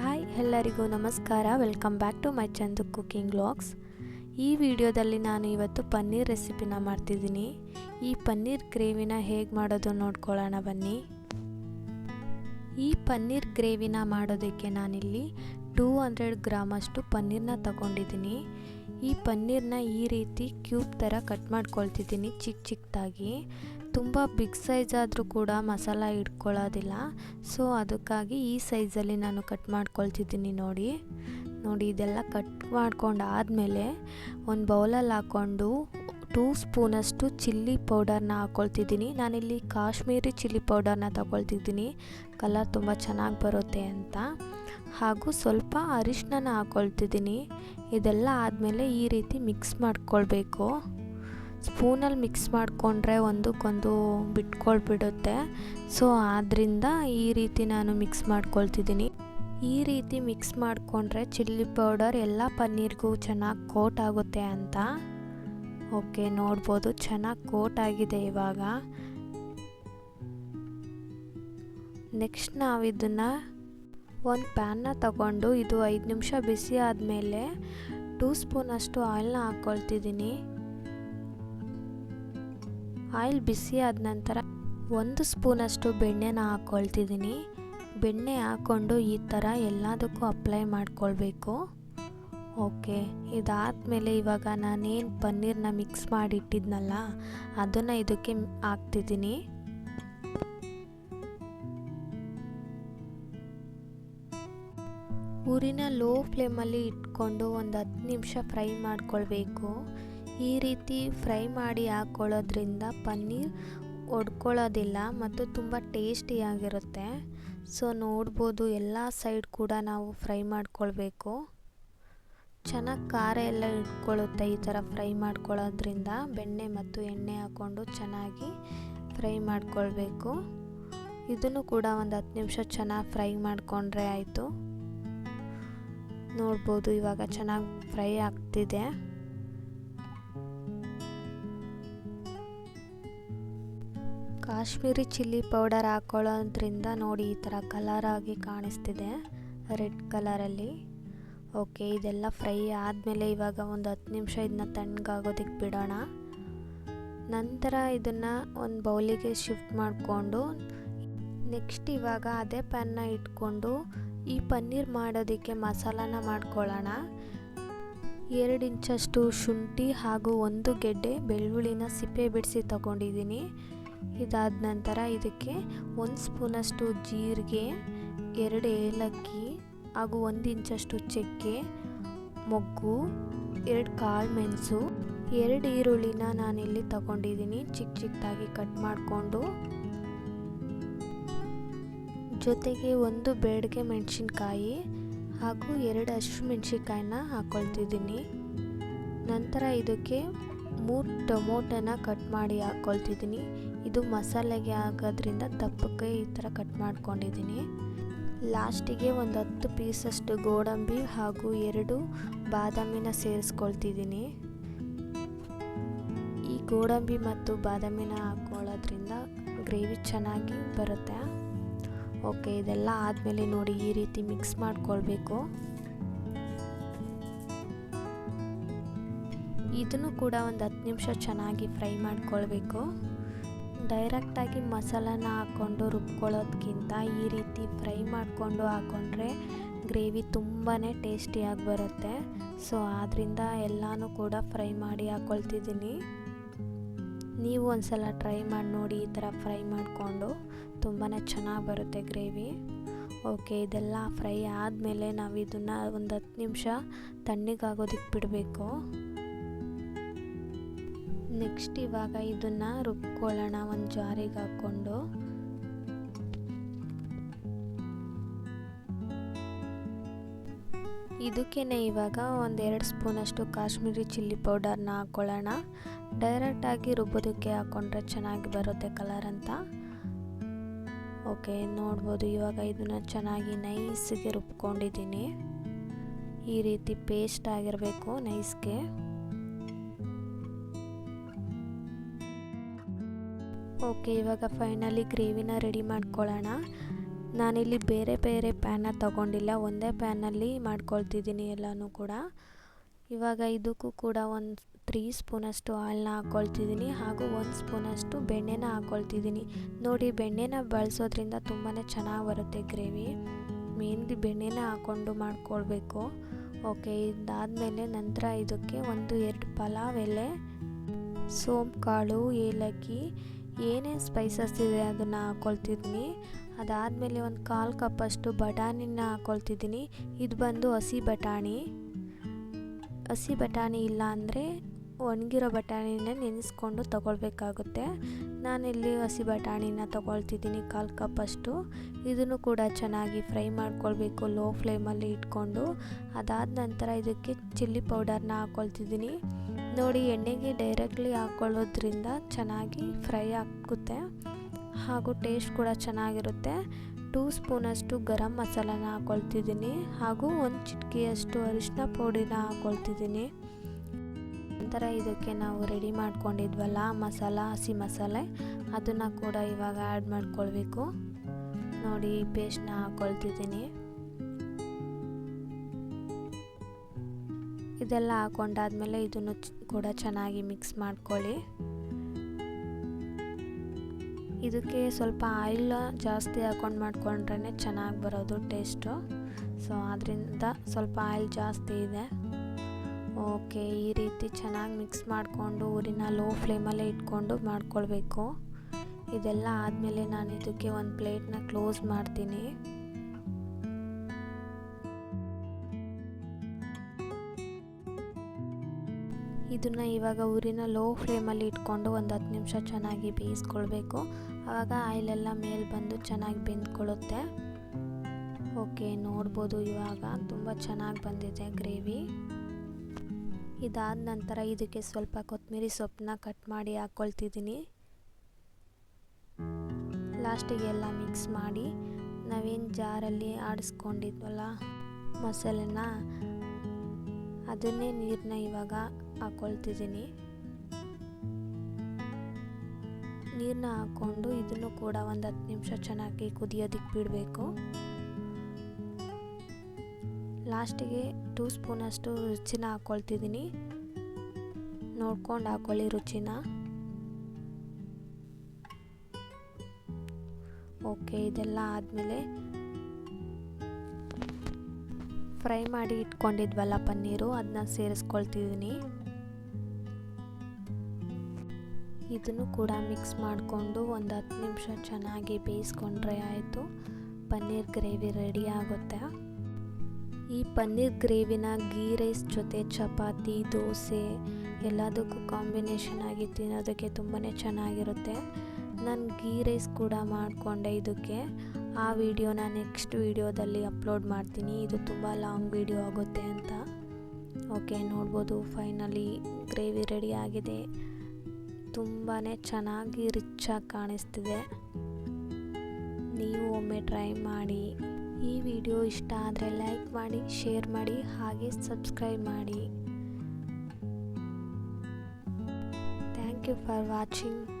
Hi, ಎಲ್ಲರಿಗೂ ನಮಸ್ಕಾರ. Welcome back to my Chandu cooking vlogs ಈ ವಿಡಿಯೋದಲ್ಲಿ ನಾನು ಇವತ್ತು ಪನ್ನೀರ್ ರೆಸಿಪಿನ ಮಾಡ್ತಿದ್ದೀನಿ. ಈ ಪನ್ನೀರ್ ಗ್ರೇವಿನ ಹೇಗೆ ಮಾಡೋದು ನೋಡ್ಕೊಳ್ಳೋಣ ಬನ್ನಿ. ಈ ಪನ್ನೀರ್ ಗ್ರೇವಿನ ಮಾಡೋದಕ್ಕೆ ನಾನಿಲ್ಲಿ ಟೂ ಹಂಡ್ರೆಡ್ ಗ್ರಾಮಷ್ಟು ಪನ್ನೀರ್ನ ತಗೊಂಡಿದ್ದೀನಿ. ಈ ಪನ್ನೀರ್ನ ಈ ರೀತಿ ಕ್ಯೂಬ್ ಥರ ಕಟ್ ಮಾಡ್ಕೊಳ್ತಿದ್ದೀನಿ ಚಿಕ್ಕ ಚಿಕ್ಕದಾಗಿ ತುಂಬ ಬಿಗ್ ಸೈಜ್ ಆದರೂ ಕೂಡ ಮಸಾಲ ಇಟ್ಕೊಳ್ಳೋದಿಲ್ಲ. ಸೊ ಅದಕ್ಕಾಗಿ ಈ ಸೈಜಲ್ಲಿ ನಾನು ಕಟ್ ಮಾಡ್ಕೊಳ್ತಿದ್ದೀನಿ ನೋಡಿ. ನೋಡಿ, ಇದೆಲ್ಲ ಕಟ್ ಮಾಡ್ಕೊಂಡು ಆದಮೇಲೆ ಒಂದು ಬೌಲಲ್ಲಿ ಹಾಕ್ಕೊಂಡು ಟೂ ಸ್ಪೂನಷ್ಟು ಚಿಲ್ಲಿ ಪೌಡರ್ನ ಹಾಕ್ಕೊಳ್ತಿದ್ದೀನಿ ನಾನಿಲ್ಲಿ ಕಾಶ್ಮೀರಿ ಚಿಲ್ಲಿ ಪೌಡರ್ನ ತಗೊಳ್ತಿದ್ದೀನಿ. ಕಲರ್ ತುಂಬ ಚೆನ್ನಾಗಿ ಬರುತ್ತೆ ಅಂತ. ಹಾಗೂ ಸ್ವಲ್ಪ ಅರಿಶಿನ ಹಾಕ್ಕೊಳ್ತಿದ್ದೀನಿ ಇದೆಲ್ಲ ಆದಮೇಲೆ ಈ ರೀತಿ ಮಿಕ್ಸ್ ಮಾಡ್ಕೊಳ್ಬೇಕು. ಸ್ಪೂನಲ್ಲಿ ಮಿಕ್ಸ್ ಮಾಡಿಕೊಂಡ್ರೆ ಒಂದಕ್ಕೊಂದು ಬಿಟ್ಕೊಳ್ಬಿಡುತ್ತೆ. ಸೊ ಆದ್ದರಿಂದ ಈ ರೀತಿ ನಾನು ಮಿಕ್ಸ್ ಮಾಡ್ಕೊಳ್ತಿದ್ದೀನಿ. ಈ ರೀತಿ ಮಿಕ್ಸ್ ಮಾಡಿಕೊಂಡ್ರೆ ಚಿಲ್ಲಿ ಪೌಡರ್ ಎಲ್ಲ ಪನ್ನೀರ್ಗೂ ಚೆನ್ನಾಗಿ ಕೋಟ್ ಆಗುತ್ತೆ ಅಂತ. ಓಕೆ, ನೋಡ್ಬೋದು. ಚೆನ್ನಾಗಿ ಕೋಟ್ ಆಗಿದೆ ಇವಾಗ. ನೆಕ್ಸ್ಟ್ ನಾವು ಇದನ್ನು ಒಂದು ಪ್ಯಾನ್ನ ತಗೊಂಡು ಇದು ಐದು ನಿಮಿಷ ಬಿಸಿ ಆದಮೇಲೆ ಟೂ ಸ್ಪೂನಷ್ಟು ಆಯಿಲ್ನ ಹಾಕ್ಕೊಳ್ತಿದ್ದೀನಿ ಆಯಿಲ್ ಬಿಸಿ ಆದ ನಂತರ ಒಂದು ಸ್ಪೂನಷ್ಟು ಬೆಣ್ಣೆನ ಹಾಕ್ಕೊಳ್ತಿದ್ದೀನಿ ಬೆಣ್ಣೆ ಹಾಕ್ಕೊಂಡು ಈ ಥರ ಎಲ್ಲದಕ್ಕೂ ಅಪ್ಲೈ ಮಾಡ್ಕೊಳ್ಬೇಕು. ಓಕೆ, ಇದಾದಮೇಲೆ ಇವಾಗ ನಾನೇನು ಪನ್ನೀರ್ನ ಮಿಕ್ಸ್ ಮಾಡಿಟ್ಟಿದ್ನಲ್ಲ, ಅದನ್ನು ಇದಕ್ಕೆ ಹಾಕ್ತಿದ್ದೀನಿ. ಊರಿನ ಲೋ ಫ್ಲೇಮಲ್ಲಿ ಇಟ್ಕೊಂಡು ಒಂದು ಹತ್ತು ನಿಮಿಷ ಫ್ರೈ ಮಾಡ್ಕೊಳ್ಬೇಕು. ಈ ರೀತಿ ಫ್ರೈ ಮಾಡಿ ಹಾಕ್ಕೊಳ್ಳೋದ್ರಿಂದ ಪನ್ನೀರ್ ಒಡ್ಕೊಳ್ಳೋದಿಲ್ಲ ಮತ್ತು ತುಂಬ ಟೇಸ್ಟಿಯಾಗಿರುತ್ತೆ. ಸೊ ನೋಡ್ಬೋದು ಎಲ್ಲ ಸೈಡ್ ಕೂಡ ನಾವು ಫ್ರೈ ಮಾಡ್ಕೊಳ್ಬೇಕು. ಚೆನ್ನಾಗಿ ಖಾರ ಎಲ್ಲ ಇಟ್ಕೊಳ್ಳುತ್ತೆ ಈ ಥರ ಫ್ರೈ ಮಾಡ್ಕೊಳ್ಳೋದ್ರಿಂದ. ಬೆಣ್ಣೆ ಮತ್ತು ಎಣ್ಣೆ ಹಾಕ್ಕೊಂಡು ಚೆನ್ನಾಗಿ ಫ್ರೈ ಮಾಡ್ಕೊಳ್ಬೇಕು. ಇದನ್ನು ಕೂಡ ಒಂದು ಹತ್ತು ನಿಮಿಷ ಚೆನ್ನಾಗಿ ಫ್ರೈ ಮಾಡಿಕೊಂಡ್ರೆ ಆಯಿತು. ನೋಡ್ಬೋದು ಇವಾಗ ಚೆನ್ನಾಗಿ ಫ್ರೈ ಆಗ್ತಿದೆ. ಕಾಶ್ಮೀರಿ ಚಿಲ್ಲಿ ಪೌಡರ್ ಹಾಕೊಳ್ಳೋದ್ರಿಂದ ನೋಡಿ ಈ ಥರ ಕಲರಾಗಿ ಕಾಣಿಸ್ತಿದೆ ರೆಡ್ ಕಲರಲ್ಲಿ ಓಕೆ ಇದೆಲ್ಲ ಫ್ರೈ ಆದಮೇಲೆ ಇವಾಗ ಒಂದು ಹತ್ತು ನಿಮಿಷ ಇದನ್ನ ತಣ್ಣಗಾಗೋದಕ್ಕೆ ಬಿಡೋಣ. ನಂತರ ಇದನ್ನು ಒಂದು ಬೌಲಿಗೆ ಶಿಫ್ಟ್ ಮಾಡಿಕೊಂಡು ನೆಕ್ಸ್ಟ್ ಇವಾಗ ಅದೇ ಪ್ಯಾನ್ನ ಇಟ್ಕೊಂಡು ಈ ಪನ್ನೀರ್ ಮಾಡೋದಕ್ಕೆ ಮಸಾಲಾನ ಮಾಡ್ಕೊಳ್ಳೋಣ. ಎರಡು ಇಂಚಷ್ಟು ಶುಂಠಿ ಹಾಗೂ ಒಂದು ಗೆಡ್ಡೆ ಬೆಳ್ಳುಳ್ಳಿನ ಸಿಪ್ಪೆ ಬಿಡಿಸಿ ತಗೊಂಡಿದ್ದೀನಿ. ಇದಾದ ನಂತರ ಇದಕ್ಕೆ ಒಂದು ಸ್ಪೂನಷ್ಟು ಜೀರಿಗೆ, ಎರಡು ಏಲಕ್ಕಿ ಹಾಗೂ ಒಂದು ಇಂಚಷ್ಟು ಚಕ್ಕೆ, ಮೊಗ್ಗು, ಎರಡು ಕಾಳು ಮೆಣಸು, ಎರಡು ಈರುಳ್ಳಿನ ನಾನಿಲ್ಲಿ ತಗೊಂಡಿದ್ದೀನಿ ಚಿಕ್ಕ ಚಿಕ್ಕದಾಗಿ ಕಟ್ ಮಾಡಿಕೊಂಡು. ಜೊತೆಗೆ ಒಂದು ಬೇಡಿಗೆ ಮೆಣಸಿನ್ಕಾಯಿ ಹಾಗೂ ಎರಡು ಹಸಿಮೆಣ್ಸಿನ್ಕಾಯಿನ ಹಾಕ್ಕೊಳ್ತಿದ್ದೀನಿ ನಂತರ ಇದಕ್ಕೆ ಮೂರು ಟೊಮೊಟೊನ ಕಟ್ ಮಾಡಿ ಹಾಕ್ಕೊಳ್ತಿದ್ದೀನಿ ಇದು ಮಸಾಲೆಗೆ ಆಗೋದ್ರಿಂದ ದಪ್ಪಕ್ಕೆ ಈ ಥರ ಕಟ್ ಮಾಡ್ಕೊಂಡಿದ್ದೀನಿ. ಲಾಸ್ಟಿಗೆ ಒಂದು ಹತ್ತು ಪೀಸಷ್ಟು ಗೋಡಂಬಿ ಹಾಗೂ ಎರಡು ಬಾದಾಮಿನ ಸೇರಿಸ್ಕೊಳ್ತಿದ್ದೀನಿ. ಈ ಗೋಡಂಬಿ ಮತ್ತು ಬಾದಾಮಿನ ಹಾಕ್ಕೊಳ್ಳೋದ್ರಿಂದ ಗ್ರೇವಿ ಚೆನ್ನಾಗಿ ಬರುತ್ತೆ. ಓಕೆ, ಇದೆಲ್ಲ ಆದಮೇಲೆ ನೋಡಿ ಈ ರೀತಿ ಮಿಕ್ಸ್ ಮಾಡ್ಕೊಳ್ಬೇಕು. ಇದನ್ನು ಕೂಡ ಒಂದು ಹತ್ತು ನಿಮಿಷ ಚೆನ್ನಾಗಿ ಫ್ರೈ ಮಾಡ್ಕೊಳ್ಬೇಕು. ಡೈರೆಕ್ಟಾಗಿ ಮಸಾಲಾನ ಹಾಕ್ಕೊಂಡು ರುಬ್ಕೊಳ್ಳೋದಕ್ಕಿಂತ ಈ ರೀತಿ ಫ್ರೈ ಮಾಡಿಕೊಂಡು ಹಾಕ್ಕೊಂಡ್ರೆ ಗ್ರೇವಿ ತುಂಬಾ ಟೇಸ್ಟಿಯಾಗಿ ಬರುತ್ತೆ. ಸೊ ಆದ್ದರಿಂದ ಎಲ್ಲನೂ ಕೂಡ ಫ್ರೈ ಮಾಡಿ ಹಾಕ್ಕೊಳ್ತಿದ್ದೀನಿ ನೀವು ಒಂದ್ಸಲ ಟ್ರೈ ಮಾಡಿ ನೋಡಿ ಈ ಥರ ಫ್ರೈ ಮಾಡಿಕೊಂಡು ತುಂಬಾ ಚೆನ್ನಾಗಿ ಬರುತ್ತೆ ಗ್ರೇವಿ. ಓಕೆ, ಇದೆಲ್ಲ ಫ್ರೈ ಆದಮೇಲೆ ನಾವು ಇದನ್ನು ಒಂದು ಹತ್ತು ನಿಮಿಷ ತಣ್ಣಗಾಗೋದಕ್ಕೆ ಬಿಡಬೇಕು. ನೆಕ್ಸ್ಟ್ ಇವಾಗ ಇದನ್ನು ರುಬ್ಕೊಳ್ಳೋಣ, ಒಂದು ಜಾರಿಗೆ ಹಾಕ್ಕೊಂಡು. ಇದಕ್ಕೇ ಇವಾಗ ಒಂದೆರಡು ಸ್ಪೂನಷ್ಟು ಕಾಶ್ಮೀರಿ ಚಿಲ್ಲಿ ಪೌಡರ್ನ ಹಾಕ್ಕೊಳ್ಳೋಣ ಡೈರೆಕ್ಟಾಗಿ ರುಬ್ಬೋದಕ್ಕೆ ಹಾಕ್ಕೊಂಡ್ರೆ ಚೆನ್ನಾಗಿ ಬರುತ್ತೆ ಕಲರ್ ಅಂತ. ಓಕೆ, ನೋಡ್ಬೋದು ಇವಾಗ ಇದನ್ನು ಚೆನ್ನಾಗಿ ನೈಸ್ಗೆ ರುಬ್ಕೊಂಡಿದ್ದೀನಿ. ಈ ರೀತಿ ಪೇಸ್ಟ್ ಆಗಿರಬೇಕು ನೈಸ್ಗೆ. ಓಕೆ, ಇವಾಗ ಫೈನಲಿ ಗ್ರೇವಿನ ರೆಡಿ ಮಾಡ್ಕೊಳ್ಳೋಣ. ನಾನಿಲ್ಲಿ ಬೇರೆ ಬೇರೆ ಪ್ಯಾನ ತಗೊಂಡಿಲ್ಲ, ಒಂದೇ ಪ್ಯಾನಲ್ಲಿ ಮಾಡ್ಕೊಳ್ತಿದ್ದೀನಿ ಎಲ್ಲನೂ ಕೂಡ. ಇವಾಗ ಇದಕ್ಕೂ ಕೂಡ ಒಂದು ತ್ರೀ ಸ್ಪೂನಷ್ಟು ಆಯಿಲ್ನ ಹಾಕ್ಕೊಳ್ತಿದ್ದೀನಿ ಹಾಗೂ ಒಂದು ಸ್ಪೂನಷ್ಟು ಬೆಣ್ಣೆನ ಹಾಕ್ಕೊಳ್ತಿದ್ದೀನಿ ನೋಡಿ, ಬೆಣ್ಣೆನ ಬಳಸೋದ್ರಿಂದ ತುಂಬಾ ಚೆನ್ನಾಗಿ ಬರುತ್ತೆ ಗ್ರೇವಿ. ಮೇನ್ಲಿ ಬೆಣ್ಣೆನ ಹಾಕ್ಕೊಂಡು ಮಾಡ್ಕೊಳ್ಬೇಕು. ಓಕೆ, ಇದಾದಮೇಲೆ ನಂತರ ಇದಕ್ಕೆ ಒಂದು ಎರಡು ಪಲಾವ್ ಎಲೆ ಸೋಂಪು ಕಾಳು ಏಲಕ್ಕಿ ಏನೇನು ಸ್ಪೈಸಸ್ ಇದೆ ಅದನ್ನು ಹಾಕ್ಕೊಳ್ತಿದ್ದೀನಿ ಅದಾದಮೇಲೆ ಒಂದು ಕಾಲು ಕಪ್ಪಷ್ಟು ಬಟಾಣಿನ ಹಾಕ್ಕೊಳ್ತಿದ್ದೀನಿ ಇದು ಬಂದು ಹಸಿ ಬಟಾಣಿ. ಹಸಿ ಬಟಾಣಿ ಇಲ್ಲ ಅಂದರೆ ಒಣಗಿರೋ ಬಟಾಣಿನ ನೆನೆಸ್ಕೊಂಡು ತಗೊಳ್ಬೇಕಾಗುತ್ತೆ. ನಾನಿಲ್ಲಿ ಹಸಿ ಬಟಾಣಿನ ತಗೊಳ್ತಿದ್ದೀನಿ ಕಾಲು ಕಪ್ಪಷ್ಟು ಇದನ್ನು ಕೂಡ ಚೆನ್ನಾಗಿ ಫ್ರೈ ಮಾಡ್ಕೊಳ್ಬೇಕು ಲೋ ಫ್ಲೇಮಲ್ಲಿ ಇಟ್ಕೊಂಡು. ಅದಾದ ನಂತರ ಇದಕ್ಕೆ ಚಿಲ್ಲಿ ಪೌಡರ್ನ ಹಾಕ್ಕೊಳ್ತಿದ್ದೀನಿ ನೋಡಿ, ಎಣ್ಣೆಗೆ ಡೈರೆಕ್ಟ್ಲಿ ಹಾಕ್ಕೊಳ್ಳೋದ್ರಿಂದ ಚೆನ್ನಾಗಿ ಫ್ರೈ ಆಗುತ್ತೆ. ಹಾಗೂ ಟೇಸ್ಟ್ ಕೂಡ ಚೆನ್ನಾಗಿರುತ್ತೆ. ಟೂ ಸ್ಪೂನಷ್ಟು ಗರಂ ಮಸಾಲಾನ ಹಾಕ್ಕೊಳ್ತಿದ್ದೀನಿ ಹಾಗೂ ಒಂದು ಚಿಟಿಕೆಯಷ್ಟು ಅರಿಶಿನ ಪೌಡಿನ ಹಾಕ್ಕೊಳ್ತಿದ್ದೀನಿ ನಂತರ ಇದಕ್ಕೆ ನಾವು ರೆಡಿ ಮಾಡ್ಕೊಂಡಿದ್ವಲ್ಲ ಮಸಾಲ, ಹಸಿ ಮಸಾಲೆ, ಅದನ್ನು ಕೂಡ ಇವಾಗ ಆ್ಯಡ್ ಮಾಡ್ಕೊಳ್ಬೇಕು. ನೋಡಿ ಪೇಸ್ಟ್ನ ಹಾಕೊಳ್ತಿದ್ದೀನಿ. ಇದೆಲ್ಲ ಹಾಕೊಂಡಾದ್ಮೇಲೆ ಇದನ್ನು ಕೂಡ ಚೆನ್ನಾಗಿ ಮಿಕ್ಸ್ ಮಾಡ್ಕೊಳ್ಳಿ. ಇದಕ್ಕೆ ಸ್ವಲ್ಪ ಆಯಿಲ್ ಜಾಸ್ತಿ ಹಾಕೊಂಡು ಮಾಡ್ಕೊಂಡ್ರೆ ಚೆನ್ನಾಗಿ ಬರೋದು ಟೇಸ್ಟು ಸೊ ಅದರಿಂದ ಸ್ವಲ್ಪ ಆಯಿಲ್ ಜಾಸ್ತಿ ಇದೆ. ಓಕೆ, ಈ ರೀತಿ ಚೆನ್ನಾಗಿ ಮಿಕ್ಸ್ ಮಾಡಿಕೊಂಡು ಊರಿನ ಲೋ ಫ್ಲೇಮಲ್ಲೇ ಇಟ್ಕೊಂಡು ಮಾಡ್ಕೊಳ್ಬೇಕು. ಇದೆಲ್ಲ ಆದಮೇಲೆ ನಾನು ಇದಕ್ಕೆ ಒಂದು ಪ್ಲೇಟ್ನ ಕ್ಲೋಸ್ ಮಾಡ್ತೀನಿ. ಇದನ್ನು ಇವಾಗ ಊರಿನ ಲೋ ಫ್ಲೇಮಲ್ಲಿ ಇಟ್ಕೊಂಡು ಒಂದು ಹತ್ತು ನಿಮಿಷ ಚೆನ್ನಾಗಿ ಬೇಯಿಸ್ಕೊಳ್ಬೇಕು. ಆವಾಗ ಆಯಿಲೆಲ್ಲ ಮೇಲೆ ಬಂದು ಚೆನ್ನಾಗಿ ಬೆಂದ್ಕೊಳ್ಳುತ್ತೆ ಓಕೆ, ನೋಡ್ಬೋದು ಇವಾಗ. ತುಂಬ ಚೆನ್ನಾಗಿ ಬಂದಿದೆ ಗ್ರೇವಿ. ಇದಾದ ನಂತರ ಇದಕ್ಕೆ ಸ್ವಲ್ಪ ಕೊತ್ತಂಬರಿ ಸೊಪ್ಪನ್ನ ಕಟ್ ಮಾಡಿ ಹಾಕ್ಕೊಳ್ತಿದ್ದೀನಿ ಲಾಸ್ಟಿಗೆ ಎಲ್ಲ ಮಿಕ್ಸ್ ಮಾಡಿ ನಾವೇನು ಜಾರಲ್ಲಿ ಆಡಿಸ್ಕೊಂಡಿದ್ವಲ್ಲ ಮಸಾಲೆನ, ಅದನ್ನೇ ನೀರನ್ನ ಇವಾಗ ಹಾಕ್ಕೊಳ್ತಿದ್ದೀನಿ ನೀರನ್ನ ಹಾಕ್ಕೊಂಡು ಇದನ್ನು ಕೂಡ ಒಂದು ಹತ್ತು ನಿಮಿಷ ಚೆನ್ನಾಗಿ ಕುದಿಯೋದಕ್ಕೆ ಬಿಡಬೇಕು. ಲಾಸ್ಟಿಗೆ ಟೂ ಸ್ಪೂನಷ್ಟು ರುಚಿನ ಹಾಕ್ಕೊಳ್ತಿದ್ದೀನಿ. ನೋಡ್ಕೊಂಡು ಹಾಕ್ಕೊಳ್ಳಿ ರುಚಿನ. ಓಕೆ, ಇದೆಲ್ಲ ಆದಮೇಲೆ ಫ್ರೈ ಮಾಡಿ ಇಟ್ಕೊಂಡಿದ್ವಲ್ಲ ಪನ್ನೀರು ಅದನ್ನ ಸೇರಿಸ್ಕೊಳ್ತಿದ್ದೀನಿ. ಇದನ್ನು ಕೂಡ ಮಿಕ್ಸ್ ಮಾಡಿಕೊಂಡು ಒಂದು ಹತ್ತು ನಿಮಿಷ ಚೆನ್ನಾಗಿ ಬೇಯಿಸ್ಕೊಂಡ್ರೆ ಆಯಿತು. ಪನ್ನೀರ್ ಗ್ರೇವಿ ರೆಡಿ ಆಗುತ್ತೆ. ಈ ಪನ್ನೀರ್ ಗ್ರೇವಿನ ಗೀ ರೈಸ್ ಜೊತೆ ಚಪಾತಿ, ದೋಸೆ ಎಲ್ಲದಕ್ಕೂ ಕಾಂಬಿನೇಷನ್ ಆಗಿ ತಿನ್ನೋದಕ್ಕೆ ತುಂಬಾ ಚೆನ್ನಾಗಿರುತ್ತೆ. ನಾನು ಗೀ ರೈಸ್ ಕೂಡ ಮಾಡಿಕೊಂಡೆ ಇದಕ್ಕೆ. ಆ ವಿಡಿಯೋನ ನೆಕ್ಸ್ಟ್ ವಿಡಿಯೋದಲ್ಲಿ ಅಪ್ಲೋಡ್ ಮಾಡ್ತೀನಿ. ಇದು ತುಂಬ ಲಾಂಗ್ ವಿಡಿಯೋ ಆಗುತ್ತೆ ಅಂತ. ಓಕೆ, ನೋಡ್ಬೋದು ಫೈನಲಿ ಗ್ರೇವಿ ರೆಡಿ ಆಗಿದೆ. ತುಂಬಾ ಚೆನ್ನಾಗಿ ರಿಚ್ಚಾಗಿ ಕಾಣಿಸ್ತಿದೆ. ನೀವು ಒಮ್ಮೆ ಟ್ರೈ ಮಾಡಿ. ಈ ವಿಡಿಯೋ ಇಷ್ಟ ಆದರೆ ಲೈಕ್ ಮಾಡಿ, ಶೇರ್ ಮಾಡಿ, ಹಾಗೆ ಸಬ್ಸ್ಕ್ರೈಬ್ ಮಾಡಿ. Thank you for watching